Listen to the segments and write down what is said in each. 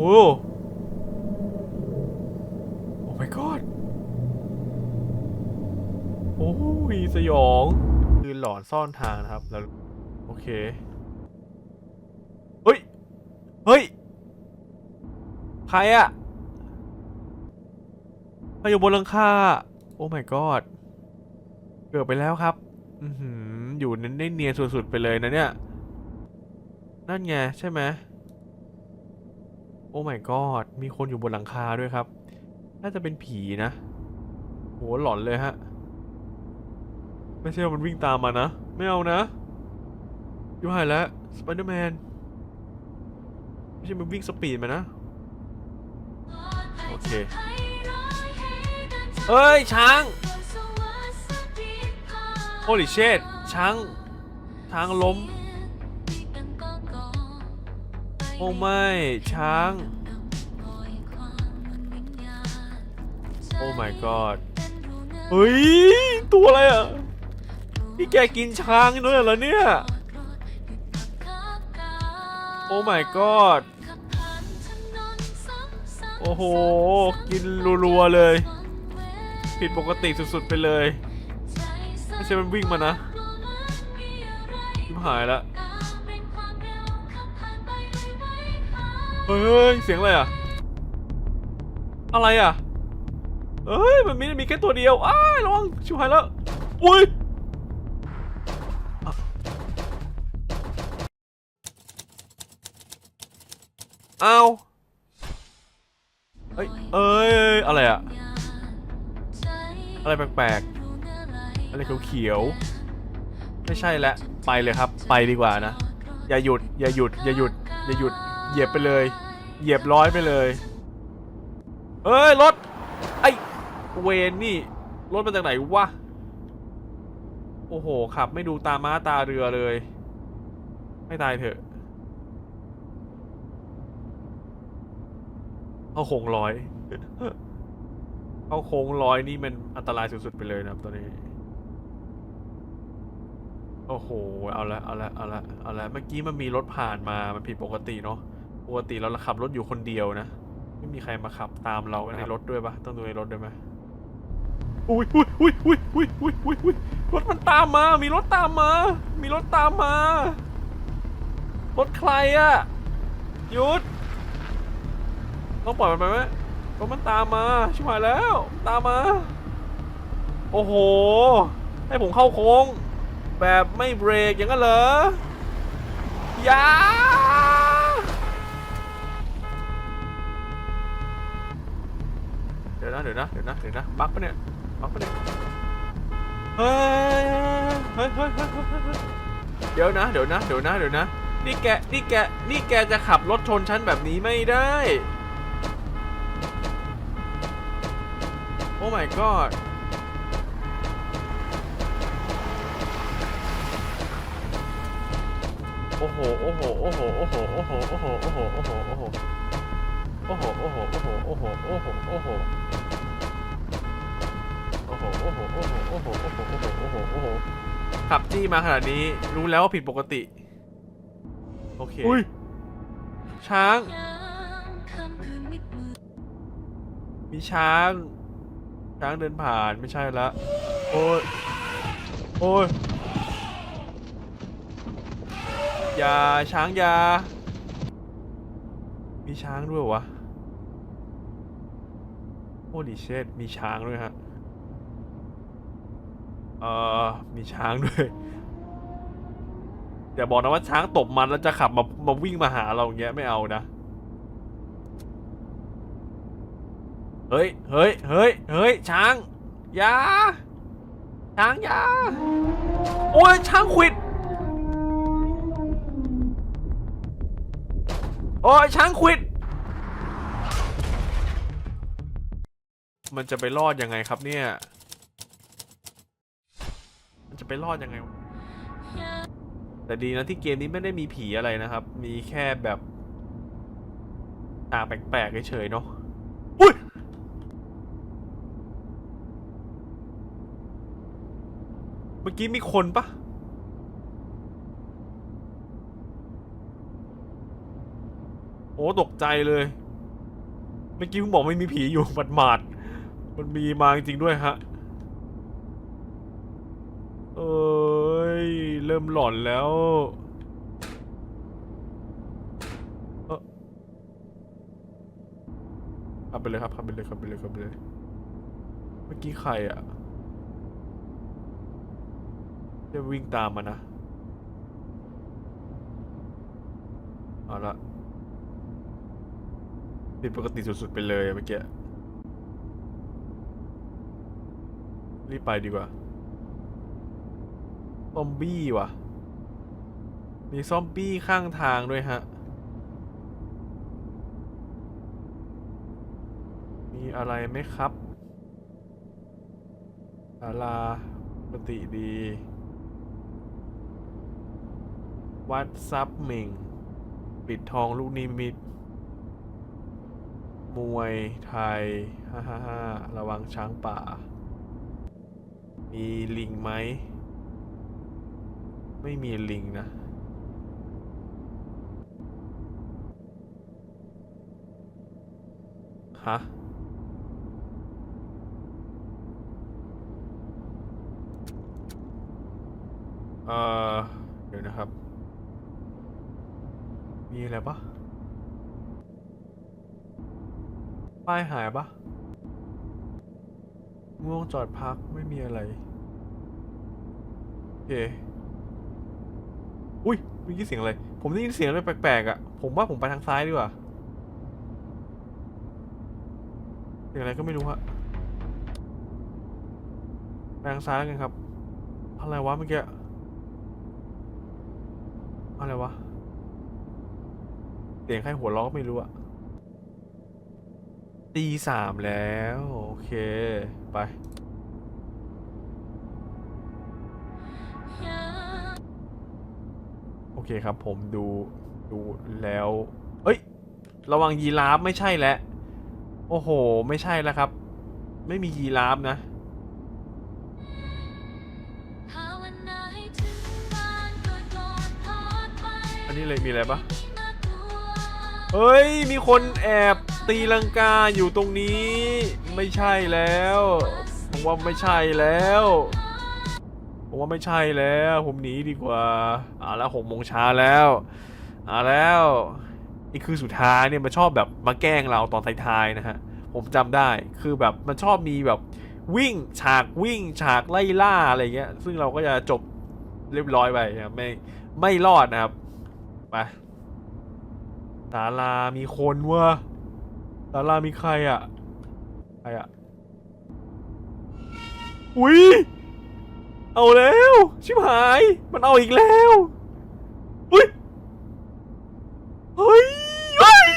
หโอ้ my god โอ้ยสยอง คือหลอนซ่อนทางนะครับแล้วโอเค เฮ้ย เฮ้ย ใครอะใครอยู่บนหลังคา โอ้ my god เกือบไปแล้วครับ อือหืออยู่เนเนียนๆสุดๆไปเลยนะเนี่ย นั่นไงใช่ไหม โอ้ my god มีคนอยู่บนหลังคาด้วยครับ น่าจะเป็นผีนะโหหลอนเลยฮะ ไม่ใช่ว่ามันวิ่งตามมานะ ไม่เอานะอยู่หายแล้วสไปเดอร์แมนไม่ใช่มันวิ่งสปีดมานะ โอเคเอ้ย ช้างโ o ลิเชตช้าง ช้างล้ม โอ้ไม่ ช้าง โอ้ my god เฮ้ย ตัวอะไรอะนี่แกกินช้างด้วยเหรอเนี่ย โอ้ my god โอ้โห กินรัวๆเลย ผิดปกติสุดๆไปเลย ไม่ใช่มันวิ่งมานะหายละ เฮ้ยเสียงอะไรอะ อะไรอะเอ้ยมันมีมีแค่ตัวเดียวอ้ายระวังชิบหายแล้ว อุ้ยอ้าวเอ้ยเอ้ย อะไรอะอะไรแปลกๆ อะไรเขียวๆ ไม่ใช่แล้วไปเลยครับ ไปดีกว่านะ อย่าหยุด อย่าหยุด อย่าหยุด อย่าหยุด เหยียบไปเลย เหยียบร้อยไปเลย เอ้ยรถ ไอเวนนี่ รถมาจากไหนวะ โอ้โหขับ ไม่ดูตาม้าตาเรือเลย ไม่ตายเถอะเอาโค้งร้อยเอาโค้งร้อยนี่มันอันตรายสุดๆไปเลยนะครับตัวนี้โอ้โห เอาละ เอาละ เอาละ เอาละ เมื่อกี้มันมีรถผ่านมา มันผิดปกติเนาะ ปกติเราขับรถอยู่คนเดียวนะ ไม่มีใครมาขับตามเราในรถด้วยปะต้องดูในรถด้วยไหมอุ้ยอุ้ยอุ้ยอุ้ยอุ้ยอุ้ยอุ้ยอุ้ยรถมันตามมา มีรถตามมา มีรถตามมา รถใครอะหยุด ต้องปล่อยมันไปไหมรถมันตามมา ชิบหายแล้ว ตามมา โอ้โห ให้ผมเข้าโค้ง แบบไม่เบรกอย่างนั้นเหรออย่า เดี๋ยว นะเดี๋ยวนะเดี๋ยวนะเดี๋ยวนะบั๊กปะเนี่ยบั๊กปะเนี่ยเฮ้ยเฮ้ยเฮ้ยเฮ้ยเฮ้ยเฮ้ยเดี๋ยวนะเดี๋ยวนะเดี๋ยวนะเดี๋ยวนะ นี่แกนี่แกนี่แกจะขับรถชนฉันแบบนี้ไม่ได้ โอ้ my god โอ้โห โอ้โห โอ้โห โอ้โห โอ้โห โอ้โห โอ้โห โอ้โห โอ้โห โอ้โห โอ้โห โอ้โห โอ้โห โอ้โห โอ้โหโอ้โหโอ้โหโอ้โหโอ้โหขับจี้มาขนาดนี้รู้แล้วว่าผิดปกติ โอเคอุ้ยช้าง มีช้าง ช้างเดินผ่านไม่ใช่ละ โอ้ย โอ้ยอย่าช้างอย่ามีช้างด้วยวะโอ้ดิเชตมีช้างด้วยฮะ เอ่อมีช้างด้วยอย่าบอกนะว่าช้างตบมันแล้วจะขับมามาวิ่งมาหาเราอย่างเงี้ยไม่เอานะเฮ้ยเฮ้ยเฮ้ยเฮ้ยช้างอย่าช้างอย่าโอ้ยช้างขวิดโอ้ยช้างขวิดมันจะไปรอดยังไงครับเนี่ย ไปรอดยังไงวะแต่ดีนะที่เกมนี้ไม่ได้มีผีอะไรนะครับ มีแค่แบบตาแปลกๆเฉยๆเนาะอุ้ยเมื่อกี้มีคนปะโอ้ตกใจเลย เมื่อกี้เพิ่งบอกไม่มีผีอยู่หมัดหมาดๆมันมีมาจริงๆด้วยฮะ เอ้ย เริ่มหลอนแล้วเอ้อขับไปเลยครับขับไปเลยขับไปเลยขับไปเลย เมื่อกี้ใครอะจะวิ่งตามมานะ เอาละผิดปกติสุดๆไปเลยเมื่อกี้ รีบไปดีกว่า ซอมบี้ว่ะ มีซอมบี้ข้างทางด้วยฮะ มีอะไรไหมครับศาลาปกติดี วัดซับม่งปิดทองลูกนิมิต มวยไทย ฮ่าฮ่าฮ่าระวังช้างป่า มีลิงไหม ไม่มีลิงนะ ฮะ เอ่อ เดี๋ยวนะครับ มีอะไรปะป้ายหายปะง่วงจอดพักไม่มีอะไร โอเค อุ้ยเมื่อกี้เสียงอะไร ผมได้ยินเสียงอะไรแปลกๆอะ ผมว่าผมไปทางซ้ายดีกว่า เสียงอะไรก็ไม่รู้ฮะไปทางซ้ายแล้วกันครับ อะไรวะเมื่อกี้ อะไรวะ เสียงใครหัวเราะก็ไม่รู้อะตีสามแล้ว โอเค ไป อเคครับผมดูดูแล้วเอ้ย ระวังยีราฟไม่ใช่แล้วโอ้โห ไม่ใช่แล้วครับ ไม่มียีราฟนะอันนี้เลยมีอะไรปะเฮ้ย มีคนแอบตีลังกาอยู่ตรงนี้ ไม่ใช่แล้วผมว่าไม่ใช่แล้ว ผมว่าไม่ใช่แล้ว ผมหนีดีกว่าเอ่าแล้วหกโมงเช้าแล้วเอ่าแล้วนี่คือสุดท้ายเนี่ยมันชอบแบบมาแกล้งเราตอนท้ายๆนะฮะผมจำได้คือแบบมันชอบมีแบบวิ่งฉากวิ่งฉากไล่ล่าอะไรเงี้ย ซึ่งเราก็จะจบเรียบร้อยไปนะไม่ไม่รอดนะครับไปศาลามีคนเวะศาลามีใครอะใครอะอุ้ย เอาแล้ว ชิบหาย มันเอาอีกแล้วอุ้ยเฮ้ยเฮ้ย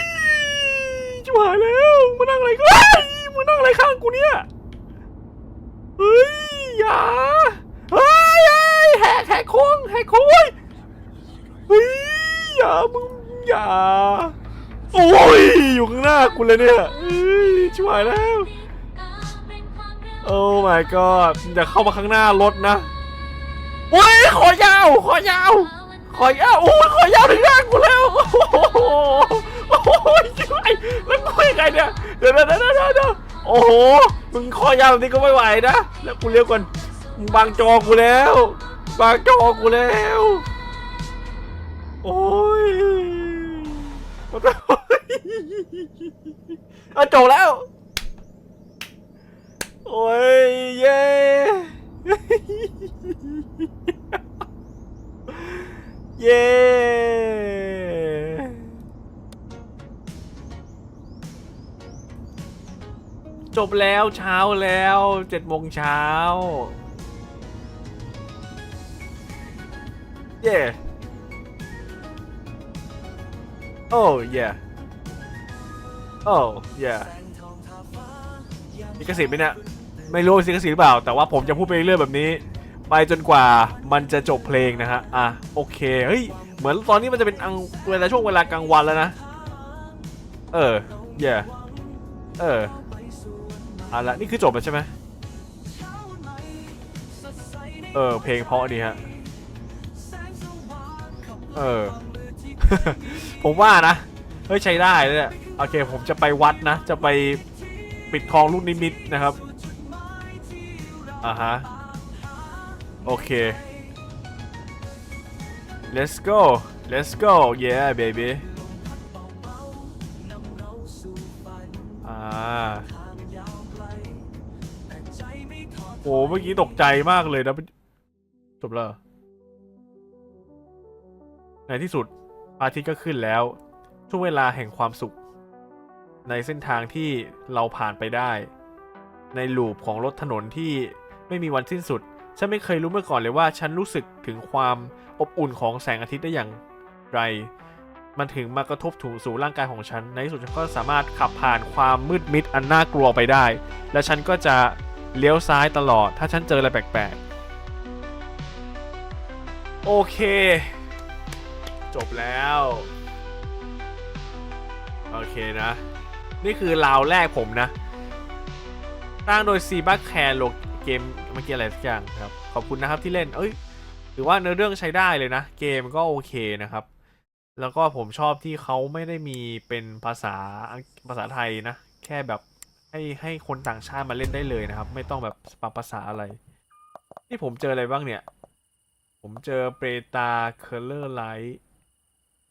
ชิบหายแล้วมานั่งอะไรก็เฮ้ยมานั่งอะไรข้างกูเนี่ยเฮ้ยอย่าเฮ้ยแหกแหกโค้งแหกโค้งเว้ยเฮ้ยอย่ามึงอย่าโอ้ยอยู่ข้างหน้ากูเลยเนี่ยเฮ้ยชิบหายแล้ว โอ้ my god อย่าเข้ามาข้างหน้ารถนะโอ้ยขอยาว ขอยาว ขอยาวโอ้ยขอยาวถึงหน้ากูแล้ว โอ้โหโอ้โหช่วยแล้วกูยังไงเนี่ย เดี๋ยวเดี๋ยวเดี๋ยวเดี๋ยวโอ้โห มึงคอยาวแบบนี้ก็ไม่ไหวนะ แล้วกูเรียกก่อนมึงบางจอกูแล้ว บางจอกูแล้ว โอ้ยโอ้ยเอาจบแล้ว โอ้ยเย้เย้จบแล้วเช้าแล้วเจ็ดโมงเช้าเย้โอ้เย้โอ้เย้มีกระสิทธิ์ไหมเนี่ย ไม่รู้สิกระสิทธิ์หรือเปล่า แต่ว่าผมจะพูดไปเรื่อยแบบนี้ ไปจนกว่ามันจะจบเพลงนะฮะอะโอเคเฮ้ยเหมือนตอนนี้มันจะเป็นอังเวลาช่วงเวลากลางวันแล้วนะ เออเย่เออเอาละนี่คือจบแล้วใช่ไหมเออเพลงเพราะดีฮะเออ ผมว่านะ เฮ้ยใช้ได้เลยเนี่ยโอเค ผมจะไปวัดนะ จะไปปิดทองลูกนิมิตนะครับ อ่าฮะ โอเค let's go let's go yeah baby อ่าโอ้เมื่อกี้ตกใจมากเลยนะจบแล้วในที่สุดพระอาทิตย์ก็ขึ้นแล้ว ช่วงเวลาแห่งความสุข ในเส้นทางที่เราผ่านไปได้ ในลูปของรถถนนที่ ไม่มีวันสิ้นสุด ฉันไม่เคยรู้เมาก่อนเลยว่าฉันรู้สึกถึงความอบอุ่นของแสงอาทิตย์ได้อย่างไร มันถึงมากระทบถูสู่ร่างกายของฉัน ในที่สุดฉันก็สามารถขับผ่านความมืดมิดอันน่ากลัวไปได้ และฉันก็จะเลี้ยวซ้ายตลอด ถ้าฉันเจออะไรแปลกๆ โอเค จบแล้ว โอเคนะ นี่คือราวแรกผมนะสร้างโดยซีบัคแคร์โล เกมเมื่อกี้อะไรสักอย่างครับ ขอบคุณนะครับที่เล่น เอ้ยถือว่าเนื้อเรื่องใช้ได้เลยนะ เกมก็โอเคนะครับ แล้วก็ผมชอบที่เขาไม่ได้มีเป็นภาษาภาษาไทยนะ แค่แบบให้ให้คนต่างชาติมาเล่นได้เลยนะครับ ไม่ต้องแบบปรับภาษาอะไร นี่ผมเจออะไรบ้างเนี่ย ผมเจอเปตาเคอร์เลอร์ไลท์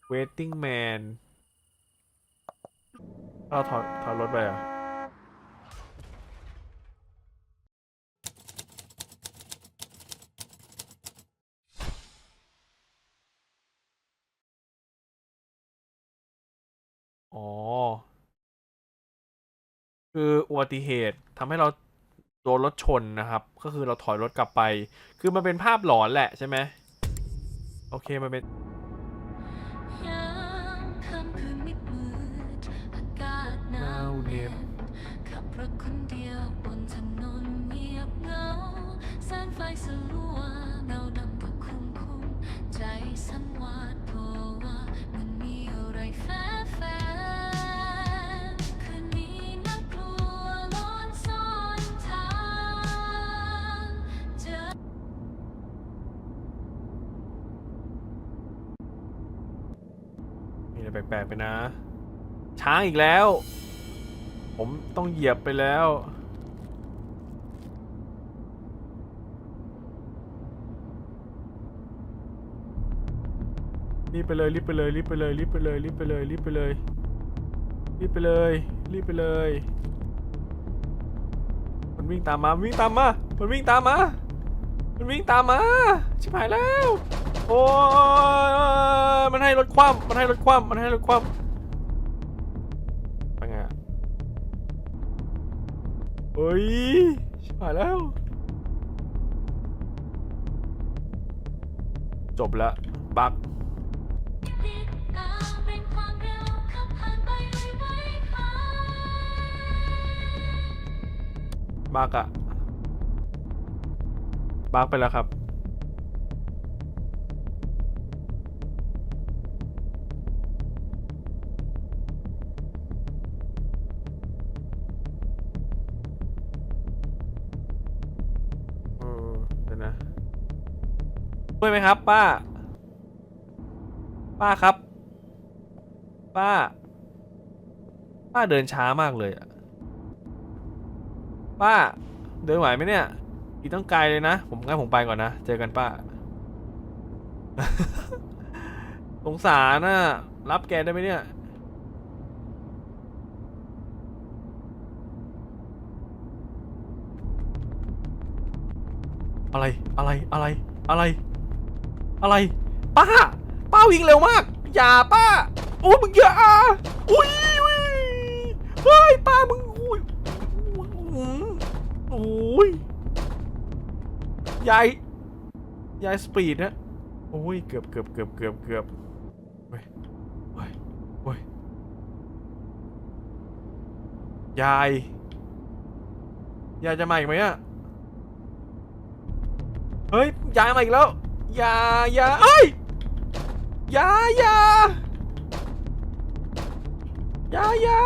เวทติ้งแมนเราถอยถอยรถไปอะ อ๋อ คืออุบัติเหตุทำให้เราโดนรถชนนะครับ ก็คือเราถอยรถกลับไป คือมันเป็นภาพหลอนแหละใช่ไหมโอเคมันเป็น แปลกๆไปนะ ช้างอีกแล้ว ผมต้องเหยียบไปแล้ว รีบไปเลยรีบไปเลยรีบไปเลยรีบไปเลยรีบไปเลยรีบไปเลยรีบไปเลยรีบไปเลย มันวิ่งตามมาวิ่งตามมา มันวิ่งตามมา มันวิ่งตามมา ชิบหายแล้ว โอ้ยมันให้รถคว่ำมันให้รถคว่ำมันให้รถคว่ำไปไงอะเฮ้ยชิบหายแล้ว จบละบักบักอะบักไปแล้วครับ ช่วยไหมครับ ป้า ป้าครับ ป้า ป้าเดินช้ามากเลยอะป้า เดินไหวไหมเนี่ย อีกต้องไกลเลยนะ ผมงั้นผมไปก่อนนะ เจอกันป้า สงสารน่ะรับแกได้ไหมเนี่ยอะไร อะไร อะไร อะไร อะไร ป้า ป้าวิ่งเร็วมาก อย่าป้าโอ้มึงอย่าอุ้ยอุ้ยเฮ้ยป้ามึงอุ้ยโอ้ยยายยายสปีดนะโอ้ยเกือบเกือบเกือบเกือบเกือบเฮ้ยเฮ้ยเฮ้ยยายยายจะมาอีกไหมอะเฮ้ยยายมาอีกแล้ว อย่าอย่าเอ้ยอย่าอย่าอย่าอย่า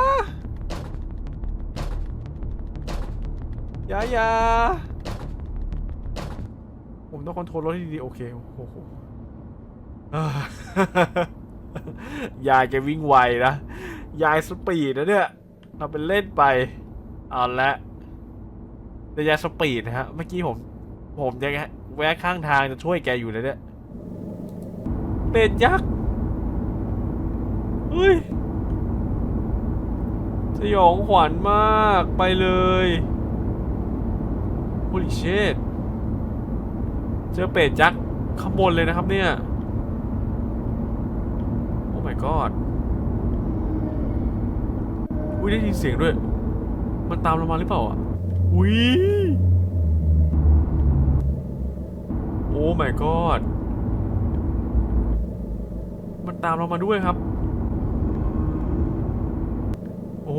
อย่าอย่าผมต้องคอนโทรลรถให้ดีๆโอเคโอ้โหยายแกวิ่งไวนะ ยายสปีดนะเนี่ยทำเป็นเล่นไป เอาละแต่ยายสปีดนะฮะ เมื่อกี้ผม ผมยังแวะข้างทางจะช่วยแกอยู่เลยเนี่ยเป็ดยักษ์เฮ้ยสยองขวัญมากไปเลยโ o ลิเชตเจอเป็ดยักษ์ข้างบนเลยนะครับเนี่ย โอ้ my god อุ้ยได้ยินเสียงด้วย มันตามเรามาหรือเปล่าอะอุ้ย อ้ my god มันตามเรามาด้วยครับ โอ้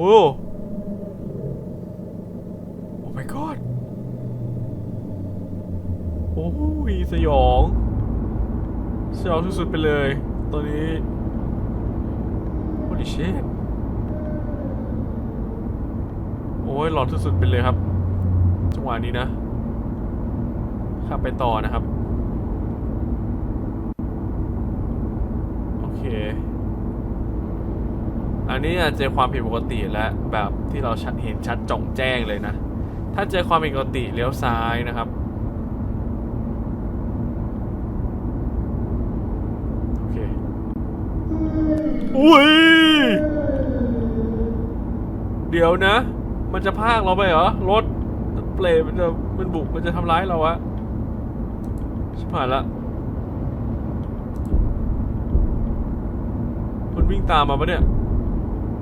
โอ้ my god โอ้ยสยอง สยองสุดๆไปเลย ตอนนี้ holy shit โอ้ยหลอนสุดๆไปเลยครับ จังหวะนี้นะขับไปต่อนะครับ โอเคอันนี้เจอความผิดปกติและแบบที่เราเห็นชัดจ่องแจ้งเลยนะ ถ้าเจอความผิดปกติเลี้ยวซ้ายนะครับ โอเค อุ้ย เดี๋ยวนะ มันจะพากเราไปเหรอ รถเปลมันจะมันบุกมันจะทำร้ายเราอะชิบหายละ มันวิ่งตามมาปะเนี่ย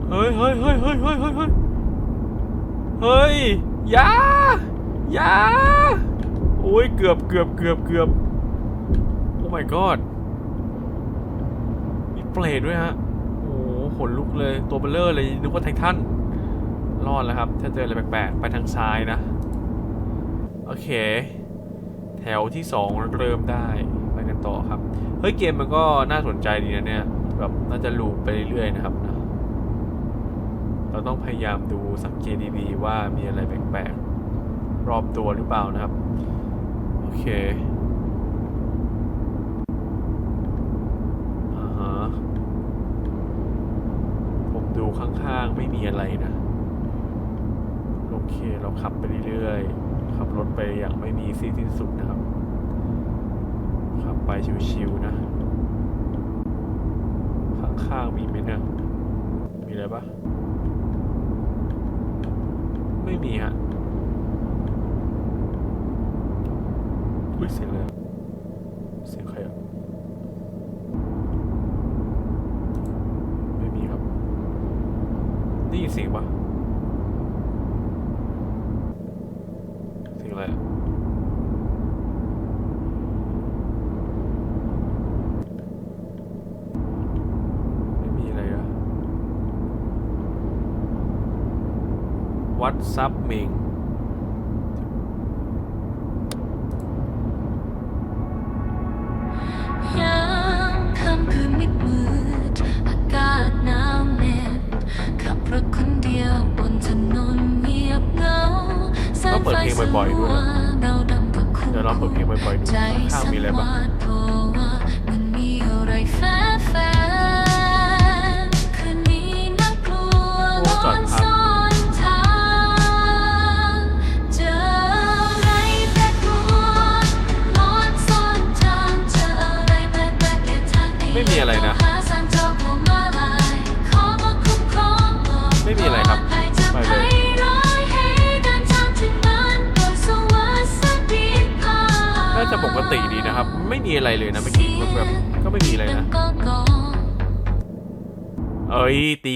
เฮ้ยเฮ้ยเฮ้ยเฮ้ยเฮ้ยเฮ้ยเฮ้ยเฮ้ยยาอยาโอ้ยเกือบเกือบเกือบเกือบโอ้ my god มีเปรตด้วยฮะ โอ้โหขนลุกเลยตัวเบลเลอร์เลยนึกว่าไททันรอดแล้วครับ ถ้าเจออะไรแปลกๆ ไปทางซ้ายนะ โอเค แถวที่สองเริ่มได้ ไปกันต่อครับ เฮ้ย เกมมันก็น่าสนใจดีนะเนี่ย แบบน่าจะลูปไปเรื่อยๆนะครับนะเราต้องพยายามดูสังเกตดีๆว่ามีอะไรแปลกๆรอบตัวหรือเปล่านะครับ โอเคอ่าฮะผมดูข้างๆไม่มีอะไรนะ โอเคเราขับไปเรื่อยๆขับรถไปอย่างไม่มีสิ้นสิ้นสุดนะครับ ขับไปชิวๆนะ ข้างๆมีไหมเนี่ย มีอะไรปะไม่มีฮะอุ้ยเสียงเลยเสียงใครอะไม่มีครับได้ยินเสียงปะเสียงอะไรอะ ซับเมงยามค่ำคืนมืดมืดอากาศหนาวเหน็บขับรถคนเดียวบนถนนเงียบเหงาแองไฟสลัวเงาดำก็คุ้มใจสำวาด ก็ไม่มีอะไรนะ เอ้ยตี